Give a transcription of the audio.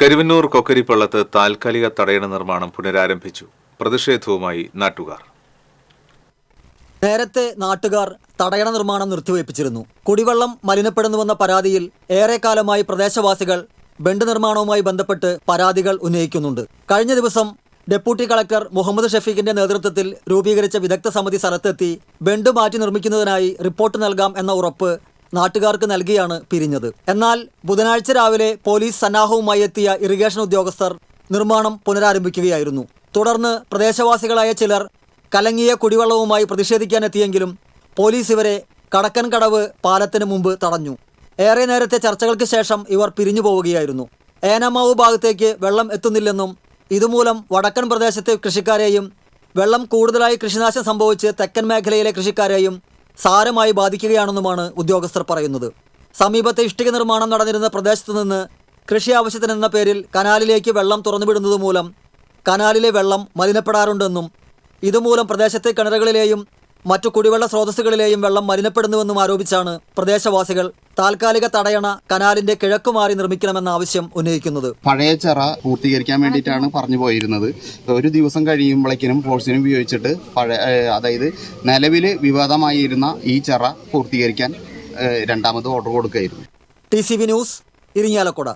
കരുവന്നൂർ കൊക്കരിപ്പള്ളത്ത് താൽക്കാലിക തടയണ നിർമ്മാണം പുനരാരംഭിച്ചു. പ്രതിഷേധവുമായി നാട്ടുകാർ. നേരത്തെ നാട്ടുകാർ തടയണ നിർമ്മാണം നിർത്തിവയ്പ്പിച്ചിരുന്നു. കുടിവെള്ളം മലിനപ്പെടുന്നുവെന്ന പരാതിയിൽ ഏറെക്കാലമായി പ്രദേശവാസികൾ ബണ്ട് നിർമ്മാണവുമായി ബന്ധപ്പെട്ട് പരാതികൾ ഉന്നയിക്കുന്നുണ്ട്. കഴിഞ്ഞ ദിവസം ഡെപ്യൂട്ടി കളക്ടർ മുഹമ്മദ് ഷഫീഖിന്റെ നേതൃത്വത്തിൽ രൂപീകരിച്ച വിദഗ്ധ സമിതി സ്ഥലത്തെത്തി ബണ്ട് മാറ്റി നിർമ്മിക്കുന്നതിനായി റിപ്പോർട്ട് നൽകാം എന്ന ഉറപ്പ് നാട്ടുകാർക്ക് നൽകിയാണ് പിരിഞ്ഞത്. എന്നാൽ ബുധനാഴ്ച രാവിലെ പോലീസ് സന്നാഹവുമായി എത്തിയ ഇറിഗേഷൻ ഉദ്യോഗസ്ഥർ നിർമ്മാണം പുനരാരംഭിക്കുകയായിരുന്നു. തുടർന്ന് പ്രദേശവാസികളായ ചിലർ കലങ്ങിയ കുടിവെള്ളവുമായി പ്രതിഷേധിക്കാനെത്തിയെങ്കിലും പോലീസ് ഇവരെ കടക്കൻ കടവ് പാലത്തിന് മുമ്പ് തടഞ്ഞു. ഏറെ നേരത്തെ ചർച്ചകൾക്ക് ശേഷം ഇവർ പിരിഞ്ഞു പോവുകയായിരുന്നു. ഏനമാവ് ഭാഗത്തേക്ക് വെള്ളം എത്തുന്നില്ലെന്നും ഇതുമൂലം വടക്കൻ പ്രദേശത്തെ കൃഷിക്കാരെയും വെള്ളം കൂടുതലായി കൃഷിനാശം സംഭവിച്ച് തെക്കൻ മേഖലയിലെ കൃഷിക്കാരെയും സാരമായി ബാധിക്കുകയാണെന്നുമാണ് ഉദ്യോഗസ്ഥർ പറയുന്നത്. സമീപത്തെ ഇഷ്ടിക നിർമ്മാണം നടന്നിരുന്ന പ്രദേശത്തു നിന്ന് കൃഷി ആവശ്യത്തിനെന്ന പേരിൽ കനാലിലേക്ക് വെള്ളം തുറന്നുവിടുന്നത് മൂലം കനാലിലെ വെള്ളം മലിനപ്പെടാറുണ്ടെന്നും ഇതുമൂലം പ്രദേശത്തെ കിണറുകളിലെയും മറ്റു കുടിവെള്ള സ്രോതസ്സുകളിലെയും വെള്ളം മലിനപ്പെടുന്നുവെന്നും ആരോപിച്ചാണ് പ്രദേശവാസികൾ താൽക്കാലിക തടയണ കനാലിന്റെ കിഴക്കുമാറി നിർമ്മിക്കണമെന്ന ആവശ്യം ഉന്നയിക്കുന്നത്. പഴയ ചിറ പൂർത്തീകരിക്കാൻ വേണ്ടിയിട്ടാണ് പറഞ്ഞു പോയിരുന്നത്. ഒരു ദിവസം കഴിയുമ്പോഴേക്കിനും ഫോഴ്സിനും ഉപയോഗിച്ചിട്ട് പഴയ അതായത് നിലവിൽ വിവാദമായിരുന്ന ഈ ചിറ പൂർത്തീകരിക്കാൻ രണ്ടാമത് order കൊടുക്കുകയായിരുന്നു. T C V news Irinjalakuda.